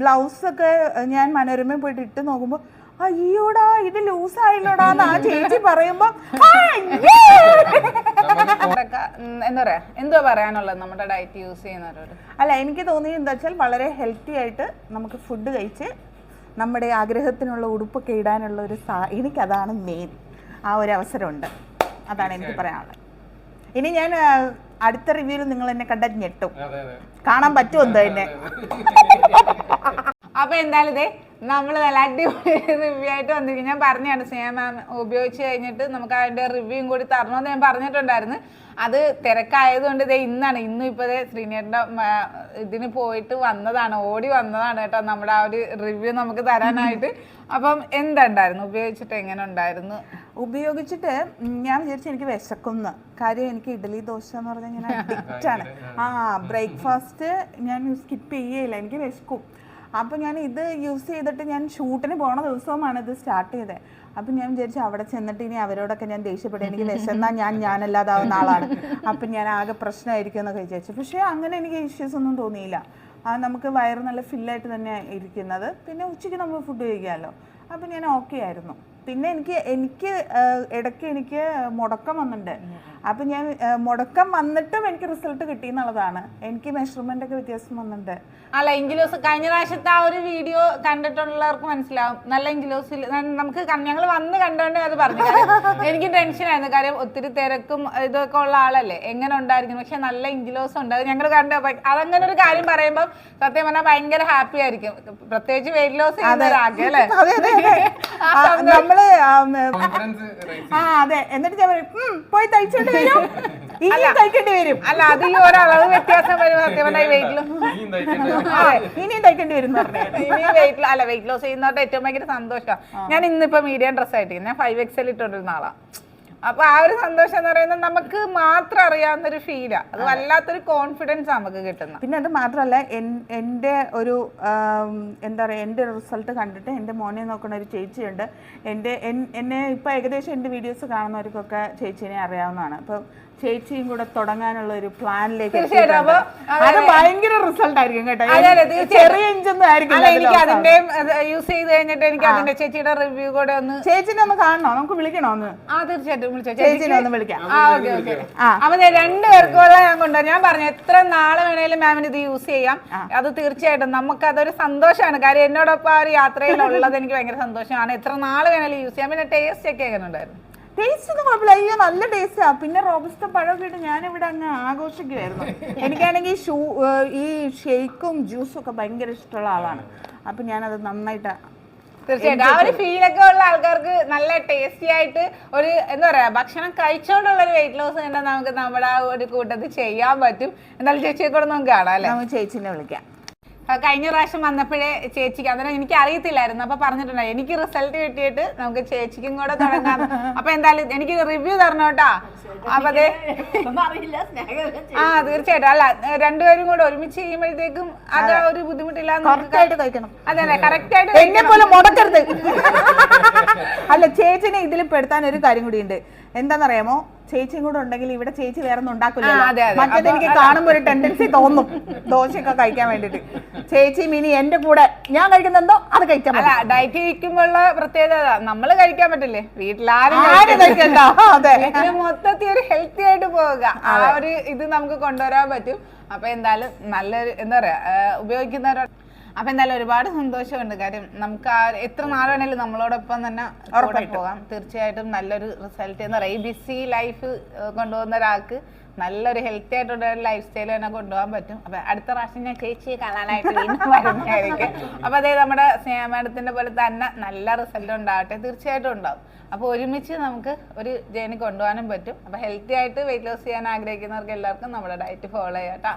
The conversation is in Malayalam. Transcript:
ബ്ലൗസ് ഒക്കെ ഞാൻ മനോരമയിൽ പോയിട്ട് ഇട്ട് നോക്കുമ്പോൾ അയ്യോടാ ഇത് ലൂസ് ആയില്ലോടാ എന്ന് ആ ചേച്ചി പറയുമ്പോ എന്താ പറയാ എന്തോ പറയാനുള്ളത് നമ്മുടെ ഡയറ്റ് യൂസ് ചെയ്യുന്നവരോട്? അല്ല എനിക്ക് തോന്നിയത് എന്താ വെച്ചാൽ വളരെ ഹെൽത്തി ആയിട്ട് നമുക്ക് ഫുഡ് കഴിച്ച് നമ്മുടെ ആഗ്രഹത്തിനുള്ള ഉടുപ്പൊക്കെ ഇടാനുള്ള ഒരു സാ എനിക്കതാണ് മെയിൻ ആ ഒരു അവസരമുണ്ട്. അതാണ് എനിക്ക് പറയാനുള്ളത്. ഇനി ഞാൻ അടുത്ത റിവ്യൂവിൽ നിങ്ങൾ എന്നെ കണ്ട ഞെട്ടും. കാണാൻ പറ്റുമോ എന്തോ എന്നെ? അപ്പൊ എന്തായാലും ഇതേ നമ്മൾ നല്ല അടിപൊളി റിവ്യൂ ആയിട്ട് വന്നിരിക്കും ഞാൻ പറഞ്ഞാണ് സ്നേഹ മാം ഉപയോഗിച്ച് കഴിഞ്ഞിട്ട് നമുക്ക് അതിന്റെ റിവ്യൂയും കൂടി തരണമെന്ന് ഞാൻ പറഞ്ഞിട്ടുണ്ടായിരുന്നു. അത് തിരക്കായതുകൊണ്ട് ഇതേ ഇന്നാണ്. ഇന്നും ഇപ്പൊ ദേ ശ്രീനേട്ടന്റെ ഇതിന് പോയിട്ട് വന്നതാണ് ഓടി വന്നതാണ് കേട്ടോ നമ്മുടെ ആ ഒരു റിവ്യൂ നമുക്ക് തരാനായിട്ട്. അപ്പം എന്തുണ്ടായിരുന്നു ഉപയോഗിച്ചിട്ട് എങ്ങനെ ഉണ്ടായിരുന്നു? ഉപയോഗിച്ചിട്ട് ഞാൻ വിചാരിച്ചു എനിക്ക് വിശക്കുന്നു. കാര്യം എനിക്ക് ഇഡലി ദോശ എന്ന് പറഞ്ഞാൽ ഞാൻ അഡിക്റ്റ് ആണ്. ആ ബ്രേക്ക്ഫാസ്റ്റ് ഞാൻ സ്കിപ്പ് ചെയ്യേയില്ല. എനിക്ക് വിശക്കും. അപ്പോൾ ഞാൻ ഇത് യൂസ് ചെയ്തിട്ട് ഞാൻ ഷൂട്ടിന് പോണ ദിവസവുമാണ് ഇത് സ്റ്റാർട്ട് ചെയ്തത് അപ്പം ഞാൻ വിചാരിച്ചു അവിടെ ചെന്നിട്ട് ഇനി അവരോടൊക്കെ ഞാൻ ദേഷ്യപ്പെടും എനിക്ക് വിശന്നാൽ ഞാൻ ഞാനല്ലാതാവുന്ന ആളാണ്. അപ്പം ഞാൻ ആകെ പ്രശ്നമായിരിക്കും എന്നൊക്കെ വിചാരിച്ചു. പക്ഷേ അങ്ങനെ എനിക്ക് ഇഷ്യൂസ് ഒന്നും തോന്നിയില്ല. ആ നമുക്ക് വയറ് നല്ല ഫില്ലായിട്ട് തന്നെ ഇരിക്കുന്നത്. പിന്നെ ഉച്ചയ്ക്ക് നമ്മൾ ഫുഡ് കഴിക്കാമല്ലോ. അപ്പം ഞാൻ ഓക്കെ ആയിരുന്നു. പിന്നെ എനിക്ക് എനിക്ക് ഇടയ്ക്ക് എനിക്ക് മുടക്കം വന്നിട്ടുണ്ട് അപ്പം ഞാൻ മുടക്കം വന്നിട്ടും എനിക്ക് റിസൾട്ട് കിട്ടി എന്നുള്ളതാണ്. എനിക്ക് മെഷർമെന്റ് ഒക്കെ വ്യത്യാസം വന്നിട്ടുണ്ട് അല്ല എങ്കിലോസ് കഴിഞ്ഞ പ്രാവശ്യത്തെ ആ ഒരു വീഡിയോ കണ്ടിട്ടുള്ളവർക്ക് മനസ്സിലാവും. നല്ല എങ്കിലോസിൽ നമുക്ക് ഞങ്ങൾ വന്ന് കണ്ടോണ്ട് അത് പറഞ്ഞു. എനിക്ക് ടെൻഷനായിരുന്നു കാര്യം ഒത്തിരി തിരക്കും ഇതൊക്കെ ഉള്ള ആളല്ലേ? എങ്ങനെ ഉണ്ടായിരിക്കും പക്ഷെ നല്ല എങ്കിലോസ് ഉണ്ട്. അത് ഞങ്ങൾ കണ്ട അതങ്ങനെ ഒരു കാര്യം പറയുമ്പോൾ സത്യം പറഞ്ഞാൽ ഭയങ്കര ഹാപ്പി ആയിരിക്കും. പ്രത്യേകിച്ച് വെയിറ്റ് ലോസ് ചെയ്യുന്ന ഒരാൾക്ക് അല്ലേ? നമ്മൾ ആ, അതെ. എന്നിട്ട് ഞാൻ പറയും പോയി തയ്ച്ചോണ്ട് വരും. ഇനിയും തയ്ക്കേണ്ടി വരും. അല്ല അതിൽ ഒരളവ് വ്യത്യാസം വരും സത്യം പറഞ്ഞാൽ വെയിറ്റിലും ഇനിയും തയ്ക്കണ്ട വരും. ഇനിയും വെയിറ്റ് അല്ല വെയിറ്റ് ലോസ് ചെയ്യുന്നവരുടെ ഏറ്റവും ഭയങ്കര സന്തോഷമാണ് ഞാൻ ഇന്നിപ്പോ മീഡിയം ഡ്രസ് ആയിട്ട് ഞാൻ ഫൈവ് എക്സൽ ഇട്ടോണ്ടിരുന്ന ആളാ. അപ്പൊ ആ ഒരു സന്തോഷം എന്ന് പറയുന്നത് നമുക്ക് മാത്രം അറിയാവുന്ന ഒരു ഫീലാ അത് വല്ലാത്തൊരു കോൺഫിഡൻസ് നമുക്ക് കിട്ടുന്നത് പിന്നെ അത് മാത്രമല്ല എൻ- എന്റെ ഒരു എന്താ പറയുക എന്റെ റിസൾട്ട് കണ്ടിട്ട് എന്റെ മോനെ നോക്കുന്ന ഒരു ചേച്ചിയുണ്ട്. എന്റെ എന്നെ ഇപ്പൊ ഏകദേശം എന്റെ വീഡിയോസ് കാണുന്നവർക്കൊക്കെ ചേച്ചീനെ അറിയാവുന്നതാണ്. അപ്പം ചേച്ചിയും കൂടെ തുടങ്ങാനുള്ള ഒരു പ്ലാനിലേക്ക് അത് ഭയങ്കര റിസൾട്ട് ആയിരിക്കും കേട്ടോ ചെറിയ ഇഞ്ചൊന്നും ആയിരിക്കും എനിക്ക് അതിന്റെ യൂസ് ചെയ്ത് കഴിഞ്ഞിട്ട് എനിക്ക് അതിന്റെ ചേച്ചിയുടെ റിവ്യൂ കൂടെ ഒന്ന് ചേച്ചിനെ ഒന്ന് കാണണോ? നമുക്ക് വിളിക്കണോ ഒന്ന്? ആ തീർച്ചയായിട്ടും വിളിച്ചോ. ചേച്ചിനെ ഒന്ന് വിളിക്കാം. ആ ഓക്കെ ഓക്കെ. അപ്പൊ രണ്ടുപേർക്കുള്ള ഞാൻ കൊണ്ടു ഞാൻ പറഞ്ഞു എത്ര നാളെ വേണേലും മാമിന് ഇത് യൂസ് ചെയ്യാം. അത് തീർച്ചയായിട്ടും നമുക്ക് അതൊരു സന്തോഷമാണ്. കാര്യം എന്നോടൊപ്പം ആ ഒരു യാത്രയിലുള്ളത് എനിക്ക് ഭയങ്കര സന്തോഷമാണ്. എത്ര നാളെ വേണേലും യൂസ് ചെയ്യാം. പിന്നെ ടേസ്റ്റ് ഒക്കെ എങ്ങനെ ഉണ്ടായിരുന്നു ടേസ്റ്റ് ഒന്നും കുഴപ്പമില്ല. അയ്യോ നല്ല ടേസ്റ്റാ പിന്നെ റോബസ്റ്റ പഴമൊക്കെ ഇട്ട് ഞാനിവിടെ അങ്ങ് ആഘോഷിക്കുമായിരുന്നു എനിക്കാണെങ്കിൽ ഷൂ ഈ ഷേക്കും ജ്യൂസും ഒക്കെ ഭയങ്കര ഇഷ്ടമുള്ള ആളാണ്. അപ്പം ഞാനത് നന്നായിട്ട് തീർച്ചയായിട്ടും. ആ ഒരു ഫീലൊക്കെ ഉള്ള ആൾക്കാർക്ക് നല്ല ടേസ്റ്റി ആയിട്ട് ഒരു എന്താ പറയാ ഭക്ഷണം കഴിച്ചോണ്ടുള്ള ഒരു വെയിറ്റ് ലോസ് കണ്ടാൽ നമുക്ക് നമ്മുടെ ആ ഒരു കൂട്ടത്തിൽ ചെയ്യാൻ പറ്റും. എന്നാലും ചേച്ചിയെ കൂടെ നമുക്ക് കാണാം അല്ലേ? നമുക്ക് ചേച്ചിനെ വിളിക്കാം. ആ, കഴിഞ്ഞ പ്രാവശ്യം വന്നപ്പോഴേ ചേച്ചിക്ക് അന്നേരം എനിക്ക് അറിയത്തില്ലായിരുന്നു. അപ്പൊ പറഞ്ഞിട്ടുണ്ടായി എനിക്ക് റിസൾട്ട് കിട്ടിയിട്ട് നമുക്ക് ചേച്ചിക്കും കൂടെ തുടങ്ങാം. അപ്പൊ എന്തായാലും എനിക്ക് റിവ്യൂ തരണം കേട്ടാ. അപ്പൊ അതെ. ആ തീർച്ചയായിട്ടും. അല്ല രണ്ടുപേരും കൂടെ ഒരുമിച്ച് ചെയ്യുമ്പോഴത്തേക്കും അത് ഒരു ബുദ്ധിമുട്ടില്ല അതെ അതെ കറക്റ്റ് ആയിട്ട് എന്നെ പോലെ മുടക്കരുത്. അല്ല ചേച്ചിനെ ഇതിൽ പെടുത്താൻ ഒരു കാര്യം കൂടി ഉണ്ട്. എന്താണെന്നറിയാമോ? ചേച്ചിയും കൂടെ ഉണ്ടെങ്കിൽ ഇവിടെ ചേച്ചി വേറെ ഒന്നും ഉണ്ടാക്കില്ല. മറ്റേത് എനിക്ക് കാണുമ്പോൾ ഒരു ടെൻഡൻസി തോന്നും. ദോശയൊക്കെ കഴിക്കാൻ വേണ്ടിട്ട് ചേച്ചി മിനി എന്റെ കൂടെ. ഞാൻ കഴിക്കുന്നെന്തോ അത് കഴിക്കാൻ അല്ല. ഡയറ്റ് ഇരിക്കുമ്പോഴുള്ള പ്രത്യേകത നമ്മൾ കഴിക്കാൻ പറ്റില്ലേ? വീട്ടിലാരും കഴിക്കണ്ട. അതെ. മൊത്തത്തിൽ ഒരു ഹെൽത്തി ആയിട്ട് പോവുക. ആ ഒരു ഇത് നമുക്ക് കൊണ്ടുവരാൻ പറ്റും. അപ്പൊ എന്തായാലും നല്ലൊരു എന്താ പറയാ ഉപയോഗിക്കുന്നവരോ ഉപയോഗിക്കുന്നവരോട് അപ്പൊ എന്തായാലും ഒരുപാട് സന്തോഷമുണ്ട്. കാര്യം നമുക്ക് ആ എത്ര നാൾ വേണേലും നമ്മളോടൊപ്പം തന്നെ കൂടെ പോകാം തീർച്ചയായിട്ടും നല്ലൊരു റിസൾട്ട് എന്ന് പറയാം ഈ ബിസി ലൈഫ് കൊണ്ടുപോകുന്ന ഒരാൾക്ക് നല്ലൊരു ഹെൽത്തി ആയിട്ടുള്ള ലൈഫ് സ്റ്റൈൽ തന്നെ കൊണ്ടുപോകാൻ പറ്റും. അപ്പൊ അടുത്ത പ്രാവശ്യം ഞാൻ ചേച്ചിയെ കാണാനായിട്ട് വീണ്ടും വരുന്നതായിരിക്കും. അപ്പൊ അതേ നമ്മുടെ സ്നേഹ മാഡത്തിന്റെ പോലെ തന്നെ നല്ല റിസൾട്ട് ഉണ്ടാവട്ടെ. തീർച്ചയായിട്ടും ഉണ്ടാവും. അപ്പൊ ഒരുമിച്ച് നമുക്ക് ഒരു ജേണി കൊണ്ടുപോകാനും പറ്റും. അപ്പൊ ഹെൽത്തി ആയിട്ട് വെയിറ്റ് ലോസ് ചെയ്യാൻ ആഗ്രഹിക്കുന്നവർക്ക് എല്ലാവർക്കും നമ്മുടെ ഡയറ്റ് ഫോളോ ചെയ്യാം ട്ടാ.